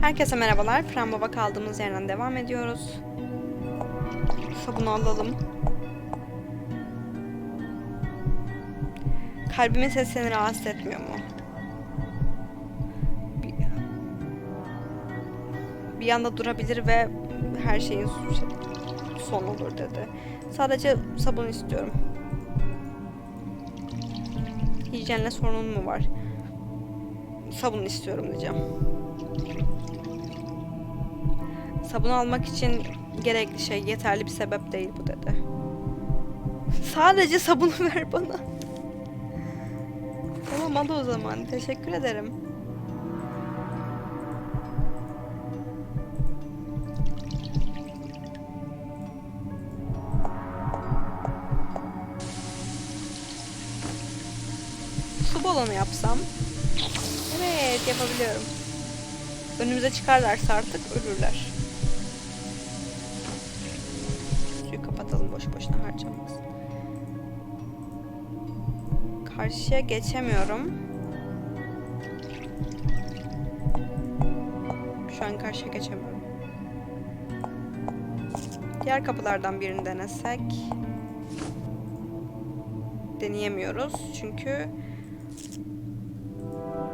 Herkese merhabalar. Fren Baba kaldığımız yerden devam ediyoruz. Sabunu alalım. Kalbimin sesi seni rahatsız etmiyor mu? Bir, bir anda durabilir ve her şeyin şey- son olur dedi. Sadece sabun istiyorum. Hijyenle sorunun mu var? Sabun istiyorum diyeceğim. Sabun almak için gerekli şey yeterli bir sebep değil bu dedi. Sadece sabunu ver bana. Tamam al o zaman. Teşekkür ederim. Su balonu yapsam. Evet yapabiliyorum. Önümüze çıkarlarsa artık ölürler. Boş boşuna harcamayız. Karşıya geçemiyorum. Şu an karşıya geçemiyorum. Diğer kapılardan birini denesek. Deneyemiyoruz çünkü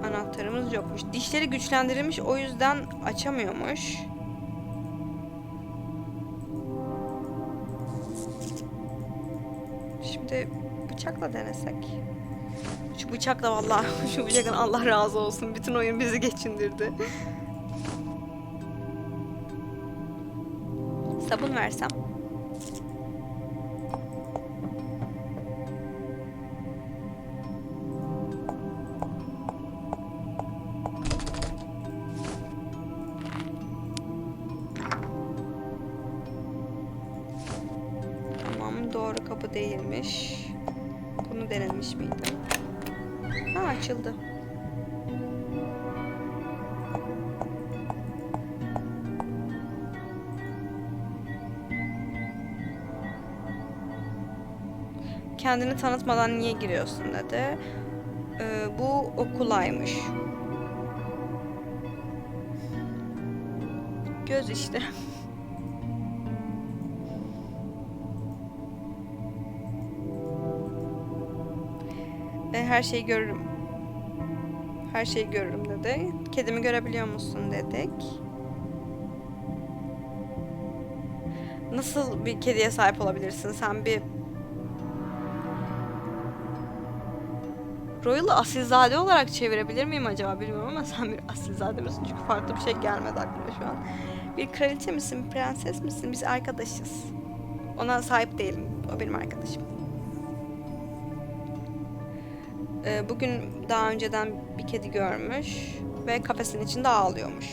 anahtarımız yokmuş. Dişleri güçlendirilmiş o yüzden açamıyormuş. Şimdi bıçakla denesek. Şu bıçakla vallahi şu bıçaktan Allah razı olsun. Bütün oyun bizi geçindirdi. Sabun versem. Ha açıldı. Kendini tanıtmadan niye giriyorsun dedi. Ee, bu okulaymış. Göz işte. her şeyi görürüm. Her şeyi görürüm dedi. Kedimi görebiliyor musun dedik. Nasıl bir kediye sahip olabilirsin? Sen bir Royal'ı asilzade olarak çevirebilir miyim acaba bilmiyorum ama sen bir asilzade misin? Çünkü farklı bir şey gelmedi aklıma şu an. Bir kraliçe misin, prenses misin? Biz arkadaşız. Ona sahip değilim. O benim arkadaşım. Ee, Bugün daha önceden bir kedi görmüş ve kafesin içinde ağlıyormuş.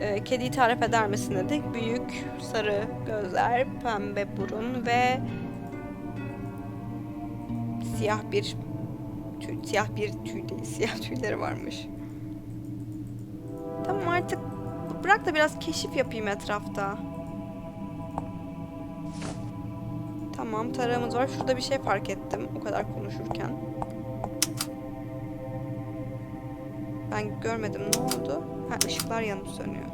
Ee, Kediyi tarif eder misin dedik. Büyük, sarı gözler, pembe burun ve siyah bir tüy, siyah bir tüy değil, siyah tüyleri varmış. Tamam artık bırak da biraz keşif yapayım etrafta. Tamam tarağımız var. Şurada bir şey fark ettim o kadar konuşurken. Ben görmedim ne oldu? Ha ışıklar yanıp sönüyor.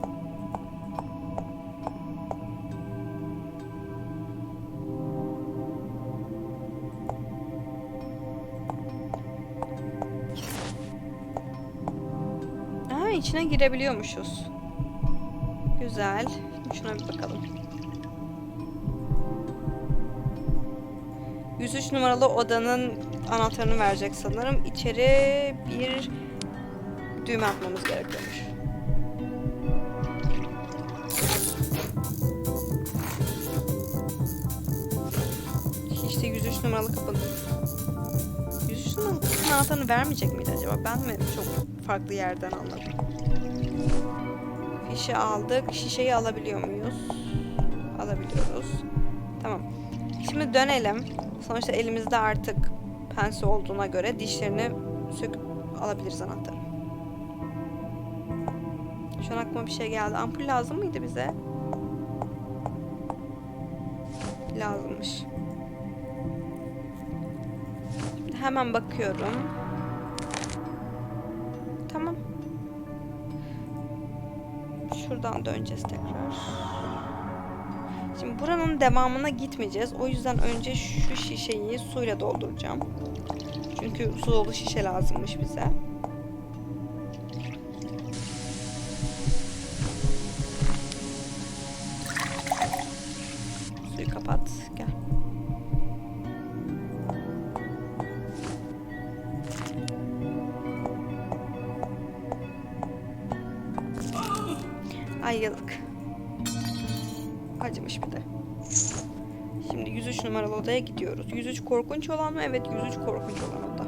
Aa içine girebiliyormuşuz. Güzel. Şuna bir bakalım. 103 numaralı odanın anahtarını verecek sanırım. İçeri bir düğme atmamız gerekiyormuş. İşte 103 numaralı kapının. 103 numaralı kapının anahtarını vermeyecek miydi acaba? Ben mi çok farklı yerden anladım? Fişi aldık. Şişeyi alabiliyor muyuz? Alabiliyoruz. Tamam. Şimdi dönelim. Sonuçta elimizde artık pense olduğuna göre dişlerini söküp alabiliriz anahtarı. Şu an aklıma bir şey geldi. Ampul lazım mıydı bize? Lazımmış. Hemen bakıyorum. Tamam. Şuradan döneceğiz tekrar. Şimdi buranın devamına gitmeyeceğiz. O yüzden önce şu şişeyi suyla dolduracağım. Çünkü su dolu şişe lazımmış bize. Korkunç olan mı? Evet 103 korkunç olan oda.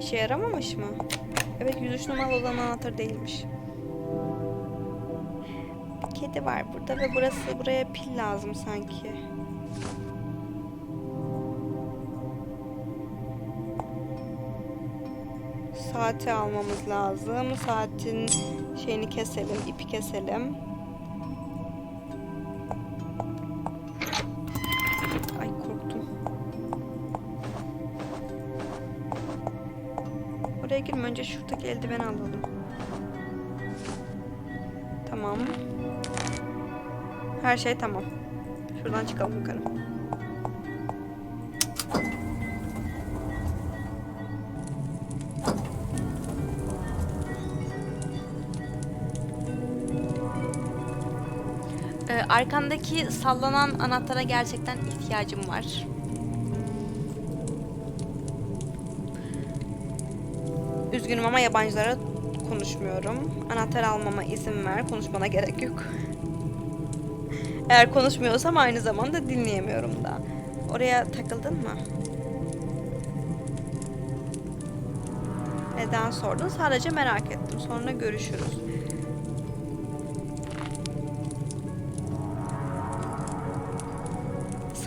İşe yaramamış mı? Evet 103 numaralı odanın anahtarı değilmiş. Kedi var burada ve burası buraya pil lazım sanki. Saati almamız lazım. Saatin şeyini keselim, ipi keselim. Ay korktum. Oraya girme önce şuradaki eldiveni alalım. Tamam. Her şey tamam. Şuradan çıkalım yukarı. Arkandaki sallanan anahtara gerçekten ihtiyacım var. Üzgünüm ama yabancılara konuşmuyorum. Anahtar almama izin ver. Konuşmana gerek yok. Eğer konuşmuyorsam aynı zamanda dinleyemiyorum da. Oraya takıldın mı? Neden sordun? Sadece merak ettim. Sonra görüşürüz.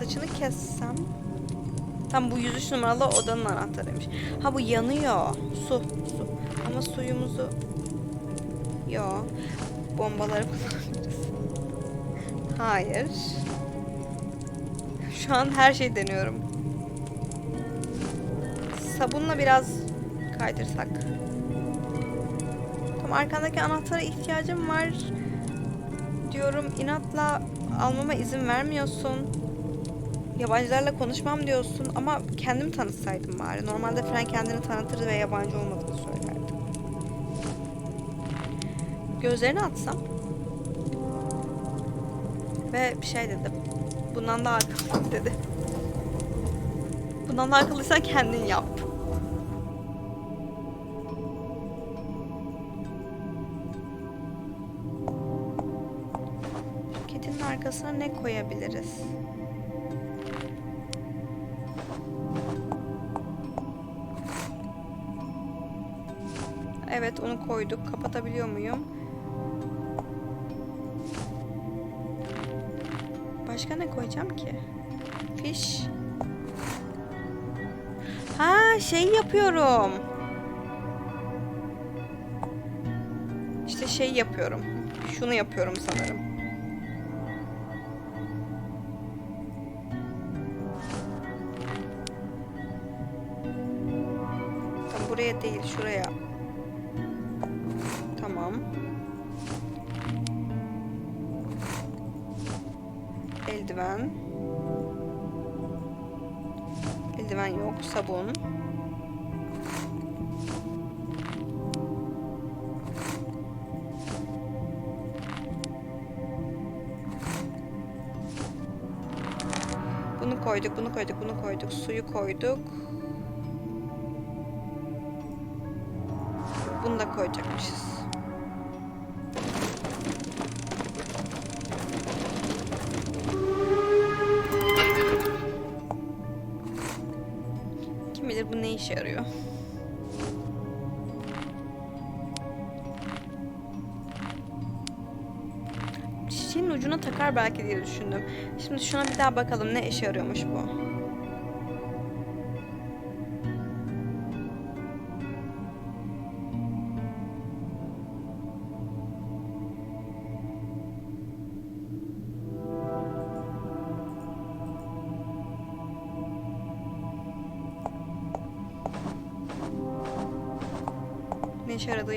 Saçını kessem. Tam bu 103 numaralı odanın anahtarıymış. Ha bu yanıyor. Su, su. Ama suyumuzu... Yo. Bombaları kullanabiliriz. Hayır. Şu an her şeyi deniyorum. Sabunla biraz kaydırsak. Tam arkandaki anahtara ihtiyacım var. Diyorum inatla almama izin vermiyorsun. Yabancılarla konuşmam diyorsun ama kendim tanıtsaydım bari. Normalde Fren kendini tanıtır ve yabancı olmadığını söylerdi. Gözlerini atsam. Ve bir şey dedim. Bundan daha akıllı dedi. Bundan daha akıllıysan kendin yap. Kedinin arkasına ne koyabiliriz? Onu koyduk. Kapatabiliyor muyum? Başka ne koyacağım ki? Fiş. Ha şey yapıyorum. İşte şey yapıyorum. Şunu yapıyorum sanırım. Tam buraya değil şuraya. Eldiven. Eldiven yok. Sabun. Bunu koyduk, bunu koyduk, bunu koyduk. Suyu koyduk. Bunu da koyacakmışız. İşe yarıyor. Çiçeğin ucuna takar belki diye düşündüm. Şimdi şuna bir daha bakalım ne işe yarıyormuş bu.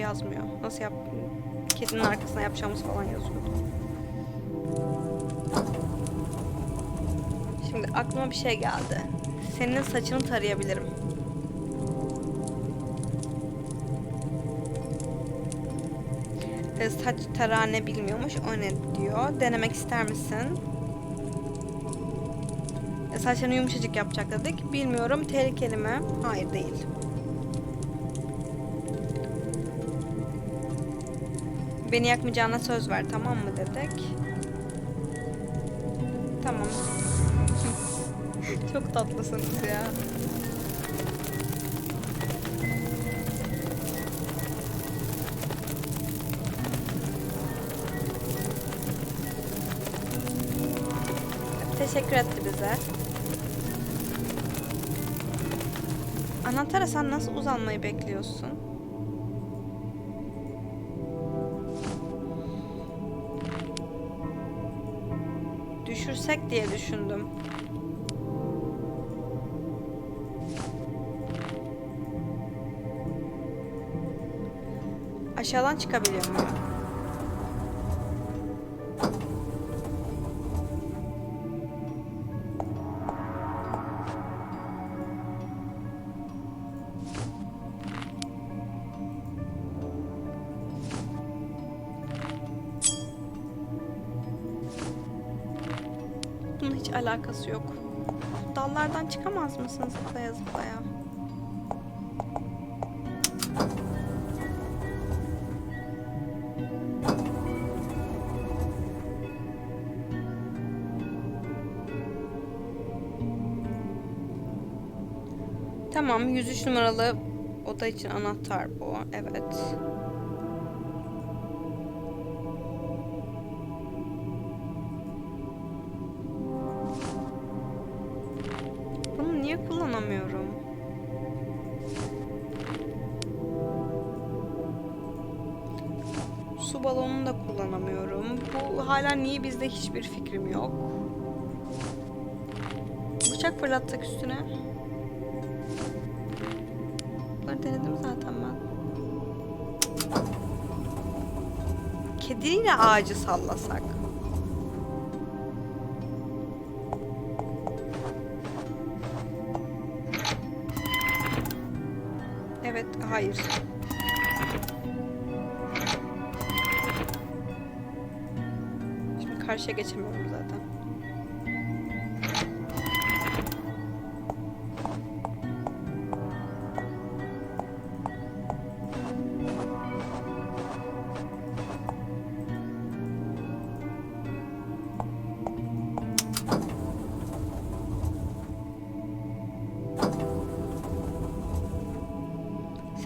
Yazmıyor. Nasıl yap... Kedinin arkasına yapacağımız falan yazıyordu. Şimdi aklıma bir şey geldi. Senin saçını tarayabilirim. E, saç tarane bilmiyormuş. O ne diyor? Denemek ister misin? E, saçlarını yumuşacık yapacak dedik. Bilmiyorum. Tehlikeli mi? Hayır değil. Beni yakmayacağına söz ver tamam mı dedik. Tamam. Çok tatlısınız ya. Teşekkür etti bize. Anahtara sen nasıl uzanmayı bekliyorsun? Düşürsek diye düşündüm. Aşağıdan çıkabiliyor muyum? Alakası yok. Dallardan çıkamaz mısın zıplaya zıplaya? Tamam, 103 numaralı oda için anahtar bu. Evet. Balonunu da kullanamıyorum. Bu hala niye bizde hiçbir fikrim yok. Bıçak fırlattık üstüne. Bunları denedim zaten ben. Kediyle ağacı sallasak. Evet, hayır. Karşıya geçemiyorum zaten.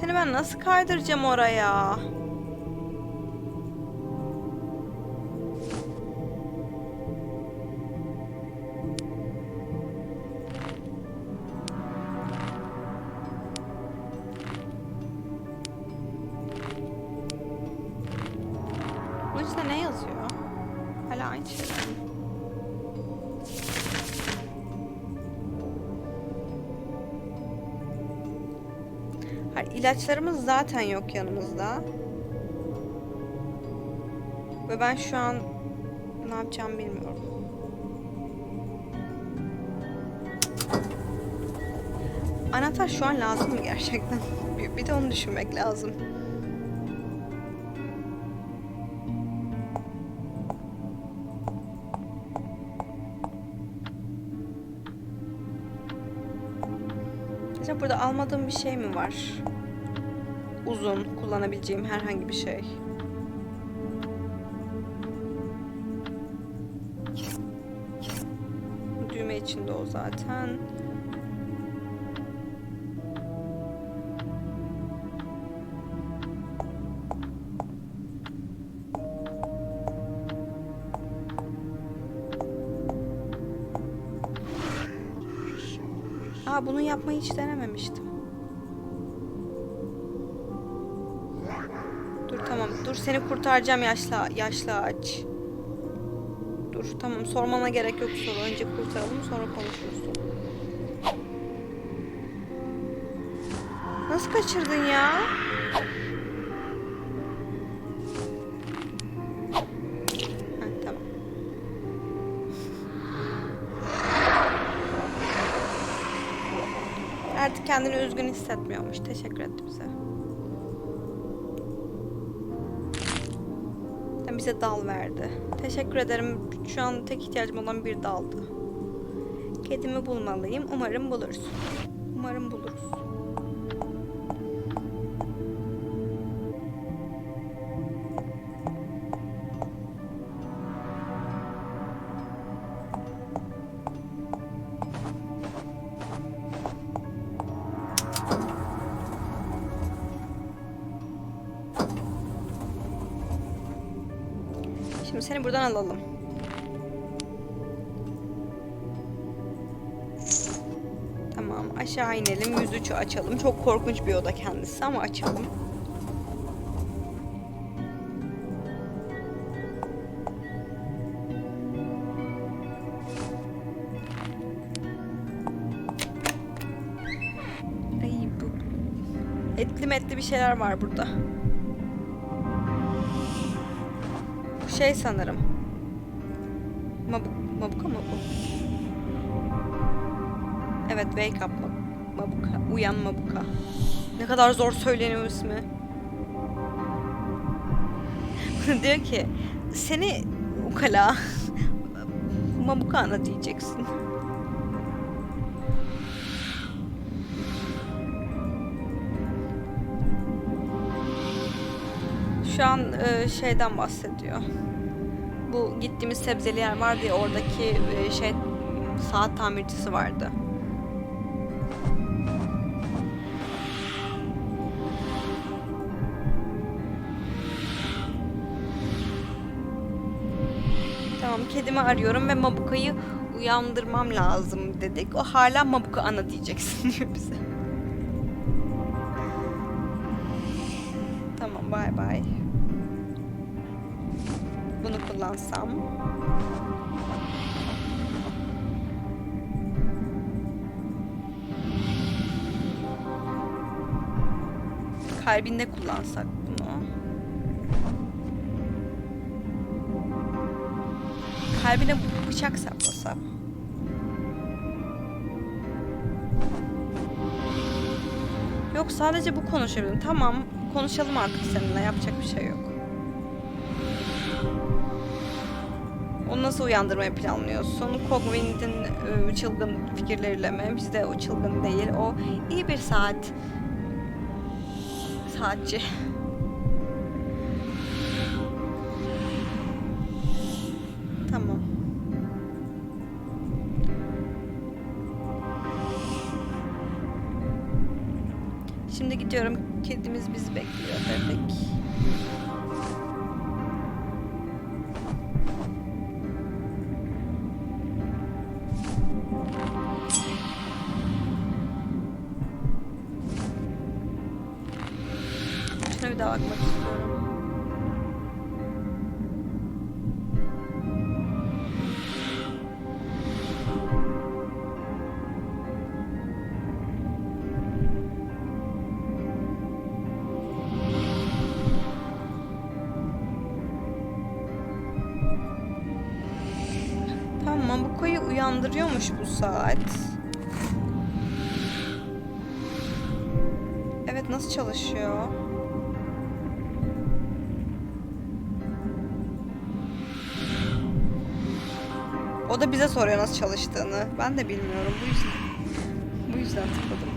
Seni ben nasıl kaydıracağım oraya? Hayır, ilaçlarımız zaten yok yanımızda. Ve ben şu an ne yapacağımı bilmiyorum. Anahtar şu an lazım mı gerçekten? Bir de onu düşünmek lazım. Burada almadığım bir şey mi var? Uzun kullanabileceğim herhangi bir şey. Düğme içinde o zaten. Aa bunu yapmayı hiç denememiştim. Dur tamam. Dur seni kurtaracağım yaşlı yaşlı ağaç. Dur tamam sormana gerek yok soru. Önce kurtaralım sonra konuşuruz. Nasıl kaçırdın ya? Kendini üzgün hissetmiyormuş. Teşekkür etti bize. Hem Bize dal verdi. Teşekkür ederim. Şu an tek ihtiyacım olan bir daldı. Kedimi bulmalıyım. Umarım buluruz. Umarım buluruz. Alalım. Tamam aşağı inelim. 103'ü açalım. Çok korkunç bir oda kendisi ama açalım. Ay bu etli metli bir şeyler var burada. Bu şey sanırım. Mabuk, mabuka mı bu? Evet wake up ma- mabuka. Uyan mabuka. Ne kadar zor söyleniyor ismi. Diyor ki seni ukala mabuka ana diyeceksin. Şu an e, şeyden bahsediyor. Bu gittiğimiz sebzeli yer vardı ya oradaki e, şey saat tamircisi vardı. Tamam kedimi arıyorum ve Mabuka'yı uyandırmam lazım dedik. O hala Mabuka ana diyeceksin diyor bize. Tamam bay bay. Kullansam. Kalbinde kullansak bunu. Kalbine bıçak saplasam. Yok sadece bu konuşabilirim. Tamam konuşalım artık seninle yapacak bir şey yok. Onu nasıl uyandırmayı planlıyorsun? Cogwind'in e, çılgın fikirleriyle mi? Bizde o çılgın değil. O iyi bir saat. Saatçi. Tamam. Şimdi gidiyorum. Kedimiz bizi bekliyor dedik. Tamam bu koyu uyandırıyormuş bu saat. Evet nasıl çalışıyor? O da bize soruyor nasıl çalıştığını. Ben de bilmiyorum bu yüzden. Bu yüzden tıkladım.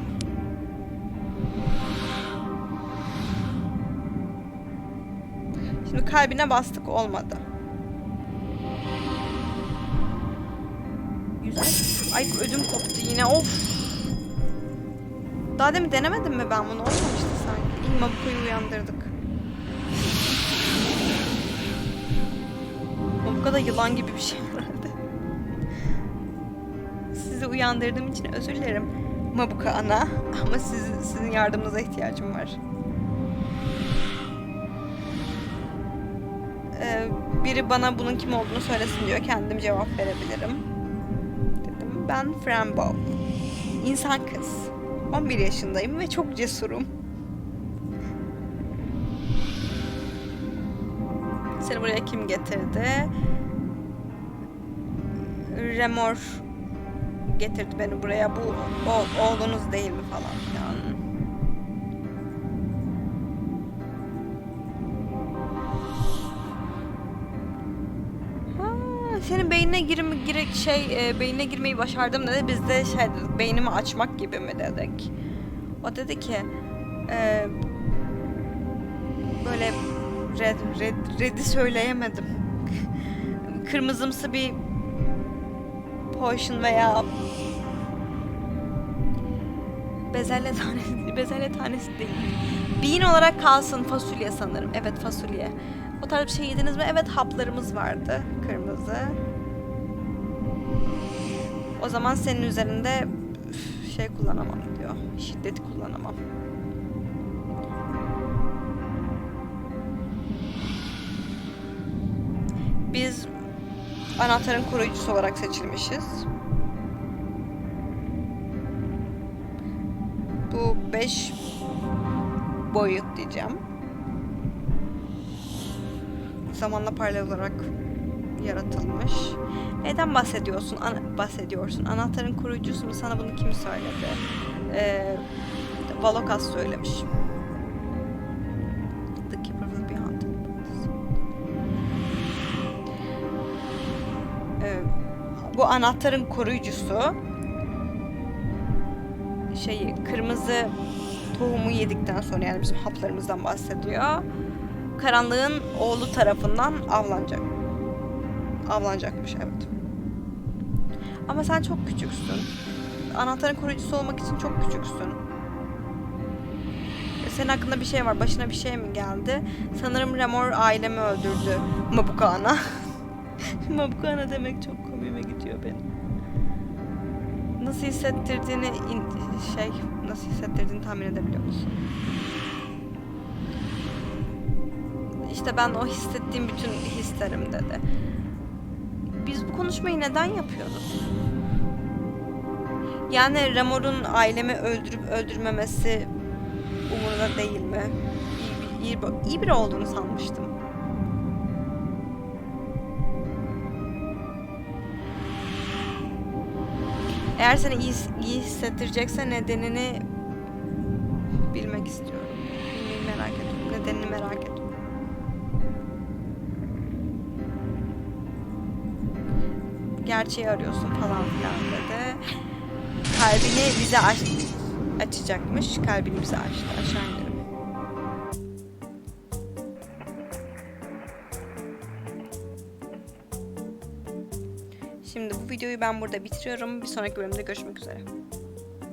Şimdi kalbine bastık olmadı. Ay ödüm koptu yine of. Daha demin denemedim mi ben bunu? Olmamıştı sanki. İlk Mabuko'yu uyandırdık. Mabuko da yılan gibi bir şey herhalde. Sizi uyandırdığım için özür dilerim. Mabuka ana. Ama sizin, sizin yardımınıza ihtiyacım var. Ee, biri bana bunun kim olduğunu söylesin diyor. Kendim cevap verebilirim. Ben Frambo. İnsan kız. 11 yaşındayım ve çok cesurum. Seni buraya kim getirdi? Remor getirdi beni buraya. Bu o, oğlunuz değil mi falan senin beynine girme gire, şey e, beynine girmeyi başardım dedi. Biz de şey dedik. Beynimi açmak gibi mi dedik. O dedi ki e, böyle red, red, red'i söyleyemedim. Kırmızımsı bir potion veya bezelye tanesi, bezelye tanesi değil. Bean olarak kalsın fasulye sanırım. Evet fasulye. O tarz bir şey yediniz mi? Evet haplarımız vardı. Kırmızı. O zaman senin üzerinde şey kullanamam diyor. Şiddeti kullanamam. Biz anahtarın koruyucusu olarak seçilmişiz. Bu 5 boyut diyeceğim. Zamanla paralel olarak yaratılmış. Neden bahsediyorsun? Ana- bahsediyorsun. Anahtarın koruyucusu mu? Sana bunu kim söyledi? Ee, Valokas söylemiş. The Keeper will be. Ee, bu anahtarın koruyucusu şeyi kırmızı tohumu yedikten sonra yani bizim haplarımızdan bahsediyor. Karanlığın oğlu tarafından avlanacak. Avlanacakmış evet. Ama sen çok küçüksün. Anahtarın koruyucusu olmak için çok küçüksün. E, Senin hakkında bir şey var. Başına bir şey mi geldi? Sanırım Remor ailemi öldürdü. Mabukana. Mabukana demek çok komiğime gidiyor benim. Nasıl hissettirdiğini in- şey nasıl hissettirdiğini tahmin edebiliyor musun? İşte ben o hissettiğim bütün hislerim dedi. Biz bu konuşmayı neden yapıyoruz? Yani Remor'un ailemi öldürüp öldürmemesi umurunda değil mi? İyi, bir- iyi, iyi biri olduğunu sanmıştım. Eğer seni iyi, iyi hissettirecekse nedenini bilmek istiyorum. Bilmeyi merak ediyorum. Nedenini merak ediyorum. Gerçeği arıyorsun falan filan dedi. Kalbini bize aç açacakmış. Kalbini bize açtı. Aşağı inelim. Şimdi bu videoyu ben burada bitiriyorum. Bir sonraki bölümde görüşmek üzere.